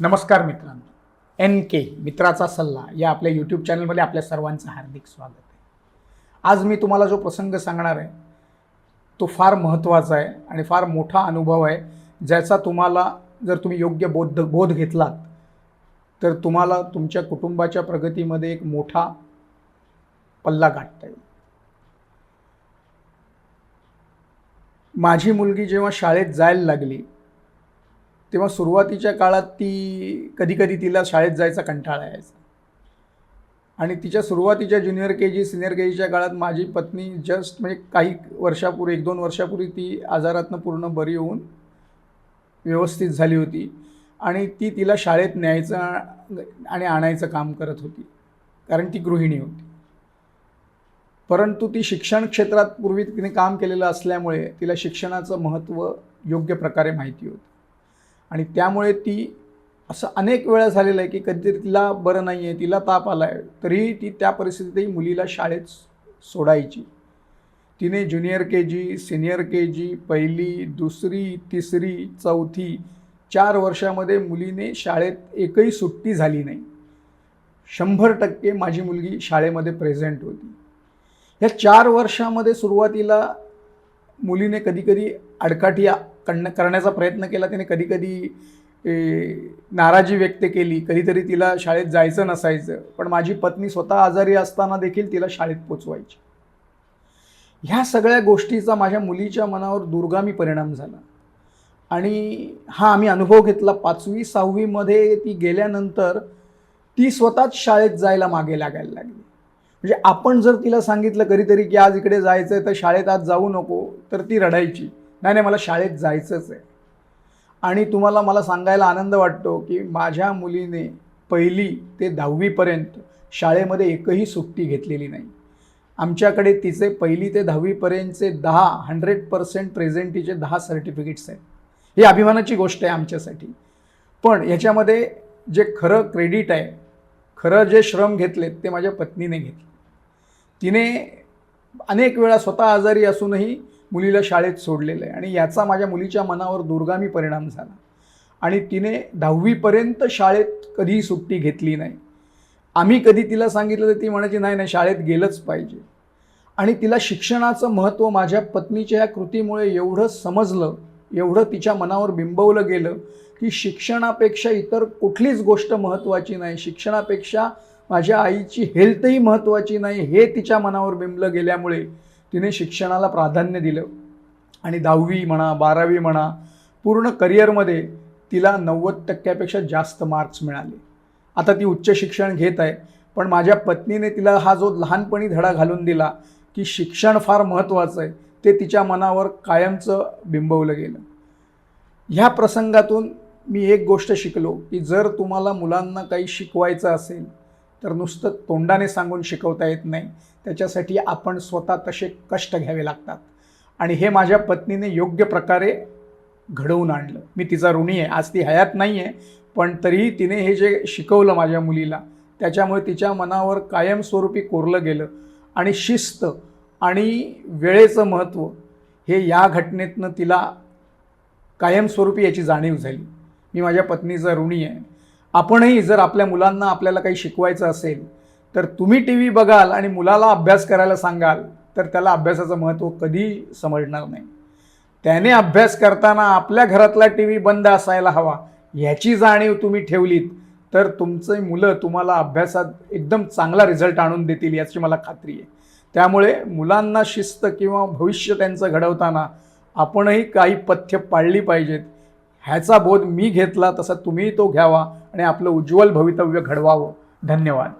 नमस्कार मित्रांनो. एन के मित्राचा सल्ला या आपल्या यूट्यूब चॅनलमध्ये आपल्या सर्वांचं हार्दिक स्वागत आहे. आज मी तुम्हाला जो प्रसंग सांगणार आहे तो फार महत्त्वाचा आहे आणि फार मोठा अनुभव आहे ज्याचा तुम्हाला जर तुम्ही योग्य बोध बोध घेतलात तर तुम्हाला तुमच्या कुटुंबाच्या प्रगतीमध्ये एक मोठा पल्ला गाठता येईल. माझी मुलगी जेव्हा शाळेत जायला लागली तेव्हा सुरुवातीच्या काळात ती कधी कधी तिला शाळेत जायचा कंटाळा यायचा. आणि तिच्या सुरुवातीच्या junior K G senior K जीच्या काळात माझी पत्नी जस्ट म्हणजे काही वर्षापूर्वी एक दोन वर्षापूर्वी ती आजारातनं पूर्ण बरी होऊन व्यवस्थित झाली होती. आणि ती तिला शाळेत न्यायचं आणि आणायचं काम करत होती. कारण ती गृहिणी होती. परंतु ती शिक्षण क्षेत्रात पूर्वी तिने काम केलेलं असल्यामुळे तिला शिक्षणाचं महत्त्व योग्य प्रकारे माहिती होतं. आणि त्यामुळे ती असं अनेक वेळा झालेलं आहे की कधीतरी तिला बरं नाही आहे तिला ताप आला आहे तरीही ती त्या परिस्थितीतही मुलीला शाळेत सोडायची. तिने junior K G senior K जी पहिली दुसरी तिसरी चौथी चार वर्षामध्ये मुलीने शाळेत एकही सुट्टी झाली नाही. शंभर टक्के माझी मुलगी शाळेमध्ये प्रेझेंट होती. ह्या चार वर्षामध्ये सुरुवातीला मुलीने कधीकधी अडकाठी करण करण्याचा प्रयत्न केला. तिने कधीकधी नाराजी व्यक्त केली. कधीतरी तिला शाळेत जायचं नसायचं. पण माझी पत्नी स्वतः आजारी असताना देखील तिला शाळेत पोचवायची. ह्या सगळ्या गोष्टीचा माझ्या मुलीच्या मनावर दुर्गामी परिणाम झाला. आणि हा आम्ही अनुभव घेतला. पाचवी सहावीमध्ये ती गेल्यानंतर ती स्वतःच शाळेत जायला मागे लागायला लागली. म्हणजे आपण जर तिला सांगितलं कधीतरी की आज इकडे जायचं आहे तर शाळेत आज जाऊ नको तर ती रडायची. नाही नाही मला शाळेत जायचंच आहे. आणि तुम्हाला मला सांगायला आनंद वाटतो की माझ्या मुलीने पहिली ते दहावीपर्यंत शाळेमध्ये एकही सुट्टी घेतलेली नाही. आमच्याकडे तिचे पहिली ते दहावीपर्यंतचे दहा हंड्रेड पर्सेंट प्रेझेंटीचे दहा सर्टिफिकेट्स आहेत. ही अभिमानाची गोष्ट आहे आमच्यासाठी. पण ह्याच्यामध्ये जे खरं क्रेडिट आहे खरं जे श्रम घेतलेत ते माझ्या पत्नीने घेतले. तिने अनेक वेळा स्वतः आजारी असूनही मुलीला शाळेत सोडलेलं आहे. आणि याचा माझ्या मुलीच्या मनावर दुर्गामी परिणाम झाला. आणि तिने दहावीपर्यंत शाळेत कधीही सुट्टी घेतली नाही. आम्ही कधी तिला सांगितलं तर ती म्हणायची नाही नाही शाळेत गेलंच पाहिजे. आणि तिला शिक्षणाचं महत्त्व माझ्या पत्नीच्या या कृतीमुळे एवढं समजलं एवढं तिच्या मनावर बिंबवलं गेलं की शिक्षणापेक्षा इतर कुठलीच गोष्ट महत्त्वाची नाही. शिक्षणापेक्षा माझ्या आईची हेल्थही महत्त्वाची नाही हे तिच्या मनावर बिंबलं गेल्यामुळे तिने शिक्षणाला प्राधान्य दिलं. आणि दहावी म्हणा बारावी म्हणा पूर्ण करिअरमध्ये तिला नव्वद टक्क्यापेक्षा जास्त मार्क्स मिळाले. आता ती उच्च शिक्षण घेत आहे पण माझ्या पत्नीने तिला हा जो लहानपणी धडा घालून दिला की शिक्षण फार महत्त्वाचं आहे ते तिच्या मनावर कायमचं बिंबवलं गेलं. ह्या प्रसंगातून मी एक गोष्ट शिकलो की जर तुम्हाला मुलांना काही शिकवायचं असेल तर नुसतं तोंडाने सांगून शिकवता येत नाही. त्याच्यासाठी आपण स्वतः तसे कष्ट घ्यावे लागतात. आणि हे माझ्या पत्नीने योग्य प्रकारे घडवून आणलं. मी तिचा ऋणी आहे. आज ती हयात नाही आहे पण तरीही तिने हे जे शिकवलं माझ्या मुलीला त्याच्यामुळे तिच्या मनावर कायमस्वरूपी कोरलं गेलं. आणि शिस्त आणि वेळेचं महत्त्व हे या घटनेतनं तिला कायमस्वरूपी याची जाणीव झाली. मी माझ्या पत्नीचा ऋणी आहे. आपणही जर आपल्या मुलांना आपल्याला काही शिकवायचं असेल तर तुम्ही टी व्ही बघाल आणि मुलाला अभ्यास करायला सांगाल तर त्याला अभ्यासाचं महत्त्व कधी समजणार नाही. त्याने अभ्यास करताना आपल्या घरातला टी व्ही बंद असायला हवा ह्याची जाणीव तुम्ही ठेवलीत तर तुमचे मुलं तुम्हाला अभ्यासात एकदम चांगला रिझल्ट आणून देतील याची मला खात्री आहे. त्यामुळे मुलांना शिस्त किंवा भविष्य त्यांचं घडवताना आपणही काही पथ्य पाळली पाहिजेत. ह्याचा बोध मी घेतला तसा तुम्ही तो घ्यावा. आणि आपलं उज्ज्वल भवितव्य घडवावं. धन्यवाद.